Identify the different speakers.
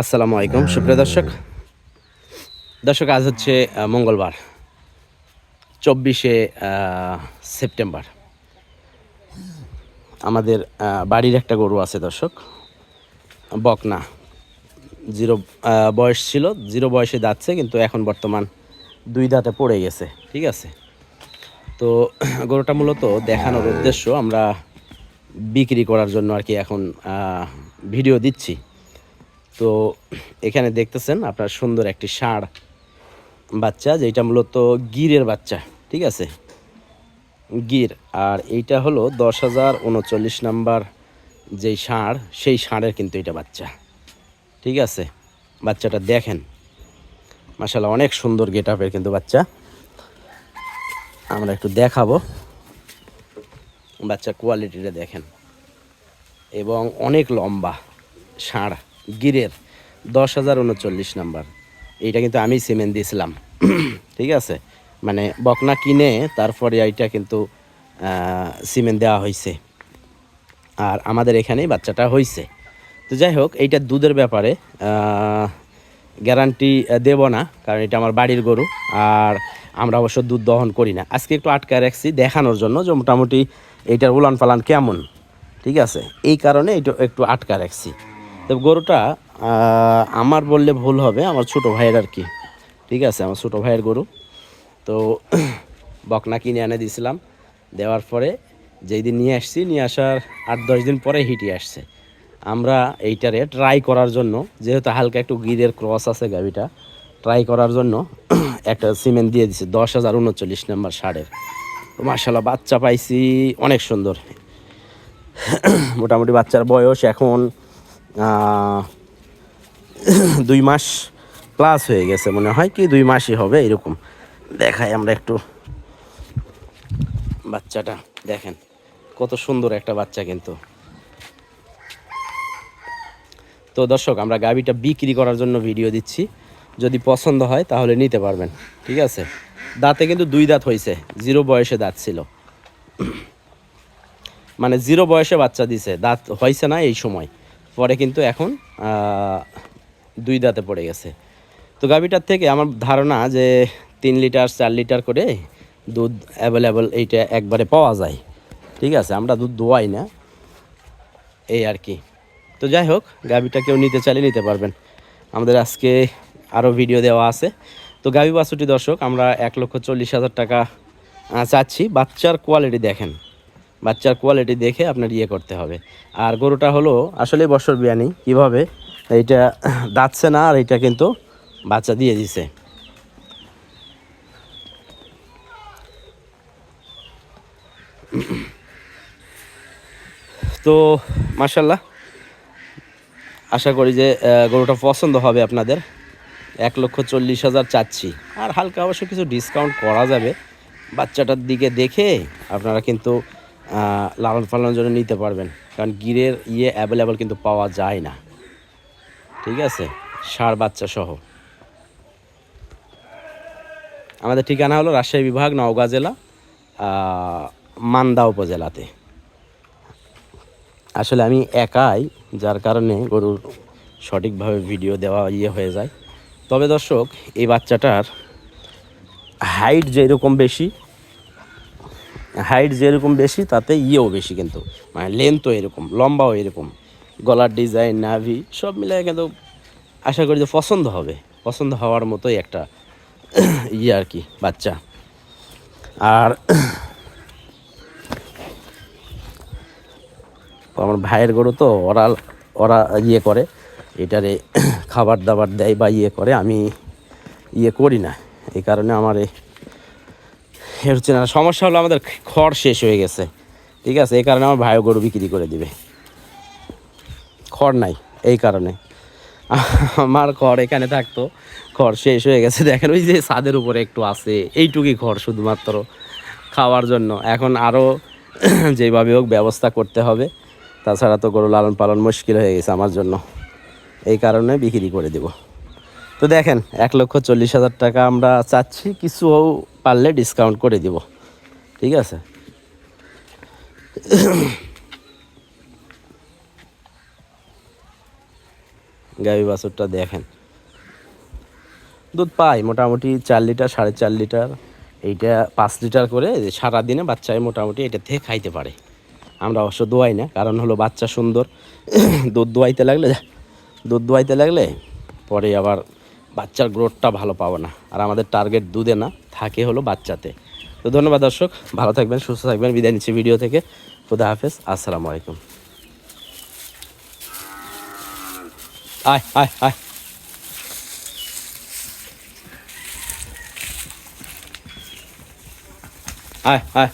Speaker 1: আসসালামু আলাইকুম, সুপ্রিয় দর্শক। দর্শক, আজ হচ্ছে মঙ্গলবার, চব্বিশে সেপ্টেম্বর। আমাদের বাড়ির একটা গরু আছে দর্শক, বকনা। জিরো বয়স ছিল, জিরো বয়সে যাচ্ছে কিন্তু এখন বর্তমান দুই দাঁতে পড়ে গেছে, ঠিক আছে? তো, গরুটা মূলত দেখানোর উদ্দেশ্য আমরা বিক্রি করার জন্য আর কি এখন ভিডিও দিচ্ছি। তো এখানে দেখতেছেন আপনার সুন্দর একটি ষাঁড় বাচ্চা যেটা মূলত গিরের বাচ্চা, ঠিক আছে? গির, আর এইটা হলো দশ হাজার উনচল্লিশ নাম্বার যেই ষাঁড়, সেই ষাঁড়ের কিন্তু এটা বাচ্চা, ঠিক আছে? বাচ্চাটা দেখেন মাসাল্লাহ অনেক সুন্দর গেট আপের কিন্তু বাচ্চা। আমরা একটু দেখাবো। বাচ্চার কোয়ালিটিটা দেখেন। এবং অনেক লম্বা ষাঁড়। গিরের, দশ হাজার উনচল্লিশ নাম্বার। এইটা কিন্তু আমি সিমেন্ট দিয়েছিলাম। ঠিক আছে? মানে বকনা কিনে তারপরে এইটা কিন্তু সিমেন্ট দেওয়া হয়েছে। আর আমাদের এখানেই বাচ্চাটা হয়েছে। তো যাই হোক, এইটা দুধের ব্যাপারে গ্যারান্টি দেব না, কারণ এটা আমার বাড়ির গরু, আর আমরা অবশ্য দুধ দহন করি না। আজকে একটু আটকায় রাখছি দেখানোর জন্য যে মোটামুটি এইটার উলান পালান কেমন। ঠিক আছে? এই কারণে এটা একটু আটকা রাখছি। তো গরুটা আমার বললে ভুল হবে, আমার ছোট ভাইয়ের আর কি। ঠিক আছে, আমার ছোট ভাইয়ের গরু। তো বকনা কিনে এনে দিয়েছিলাম দেওয়ার পরে যেই দিন নিয়ে আসছি, নিয়ে আসার আট দশ দিন পরে হিটি আসছে। আমরা এইটারে ট্রাই করার জন্য, যেহেতু হালকা একটু গিরের ক্রস আছে গাবিটা ট্রাই করার জন্য একটা সিমেন্ট দিয়ে দিছে, দশ হাজার উনচল্লিশ নাম্বার সারের। মার্শাল্লাহ বাচ্চা পাইছি অনেক সুন্দর। মোটামুটি বাচ্চার বয়স এখন দুই মাস প্লাস হয়ে গেছে মনে হয় কি, দুই মাসই হবে এরকম। দেখাই আমরা একটু বাচ্চাটা, দেখেন, কত সুন্দর একটা বাচ্চা কিন্তু। তো দর্শক, আমরা গাবিটা বিক্রি করার জন্য ভিডিও দিচ্ছি। যদি পছন্দ হয় তাহলে নিতে পারবেন, ঠিক আছে? দাঁতে কিন্তু দুই দাঁত হয়েছে জিরো বয়সে দাঁত ছিল। মানে জিরো বয়সে বাচ্চা দিছে, দাঁত হয়েছে না এই সময়। পরে কিন্তু এখন দুই দাঁতে পড়ে গেছে। তো গাভিটার থেকে আমার ধারণা যে তিন লিটার, চার লিটার করে দুধ অ্যাভেলেবল এইটা একবারে পাওয়া যায়। ঠিক আছে, আমরা দুধ দোয়াই না। এই আর কি। তো যাই হোক, গাভিটা কেউ নিতে চাইলে নিতে পারবেন। আমাদের আজকে আরও ভিডিও দেওয়া আছে। তো গাভি বাছুটি দর্শক, আমরা এক লক্ষ চল্লিশ হাজার টাকা চাচ্ছি। বাচ্চার কোয়ালিটি দেখেন। বাচ্চার কোয়ালিটি দেখে আপনার ইয়ে করতে হবে। আর গরুটা হলো আসলে বছর বিয়ানি, কীভাবে? এইটা দাঁতছে না আর এইটা কিন্তু বাচ্চা দিয়ে দিছে। তো মার্শাল্লাহ আশা করি যে গরুটা পছন্দ হবে আপনাদের। এক লক্ষ চল্লিশ হাজার চাচ্ছি। আর হালকা অবশ্য কিছু ডিসকাউন্ট করা যাবে। বাচ্চাটার দিকে দেখে আপনারা কিন্তু লালন পালনের জন্য নিতে পারবেন। কারণ গিরের ইয়ে অ্যাভেলেবল কিন্তু পাওয়া যায় না। ঠিক আছে? সার বাচ্চা সহ। আমাদের ঠিকানা হলো রাজশাহী বিভাগ, নওগাঁ জেলা মান্দা উপজেলাতে। আসলে আমি একাই, যার কারণে গরুর সঠিকভাবে ভিডিও দেওয়া ইয়ে হয়ে যায়। তবে দর্শক, এই বাচ্চাটার হাইট যেরকম বেশি হাইট যেরকম বেশি, তাতে ইয়েও বেশি কিন্তু। মানে লেন্থও এরকম, লম্বাও এরকম। গলার ডিজাইন নাভি, সব মিলে কিন্তু আশা করি যে পছন্দ হবে। পছন্দ হওয়ার মতোই একটা ইয়ে আর কি, বাচ্চা। আর আমার ভাইয়ের গরু তো, ওরা ওরা ইয়ে করে। এটারে খাবার দাবার দেয় বা ইয়ে করে, আমি ইয়ে করি না। এই কারণে আমার এ এ হচ্ছে না, সমস্যা হলো আমাদের খড় শেষ হয়ে গেছে। ঠিক আছে? এই কারণে আমার ভাই গরু বিক্রি করে দিবে। খড় নাই, এই কারণে। আমার খড় এখানে থাকতো, খড় শেষ হয়ে গেছে। দেখেন, ওই যে ছাদের উপরে একটু আছে, এইটুকুই খড় শুধুমাত্র খাওয়ার জন্য। এখন আরও যেভাবে হোক ব্যবস্থা করতে হবে। তাছাড়া তো গরু লালন পালন মুশকিল হয়ে গেছে আমার জন্য। এই কারণে বিক্রি করে দেব। তো দেখেন, এক লক্ষ চল্লিশ হাজার টাকা আমরা চাচ্ছি। কিছু পারলে ডিসকাউন্ট করে দিব। ঠিক আছে? গাভী বাছুরটা দেখেন। দুধ পাই মোটামুটি চার লিটার, সাড়ে চার লিটার। এইটা পাঁচ লিটার করে সারাদিনে বাচ্চায় মোটামুটি এটা থেকে খাইতে পারে। আমরা অবশ্য দোয়াই না, কারণ হলো বাচ্চা সুন্দর। দুধ দোয়াইতে লাগলে, দুধ দোয়াইতে লাগলে পরে আবার বাচ্চার গ্রোথটা ভালো পাবো না। আর আমাদের টার্গেট দুধে না, থাকে হলো বাচ্চাতে। তো ধন্যবাদ দর্শক, ভালো থাকবেন, সুস্থ থাকবেন, বিদায় নিচ্ছি ভিডিও থেকে। খুদা হাফেজ, আসসালামু আলাইকুম। আয় আয় আয়। আয় আয়।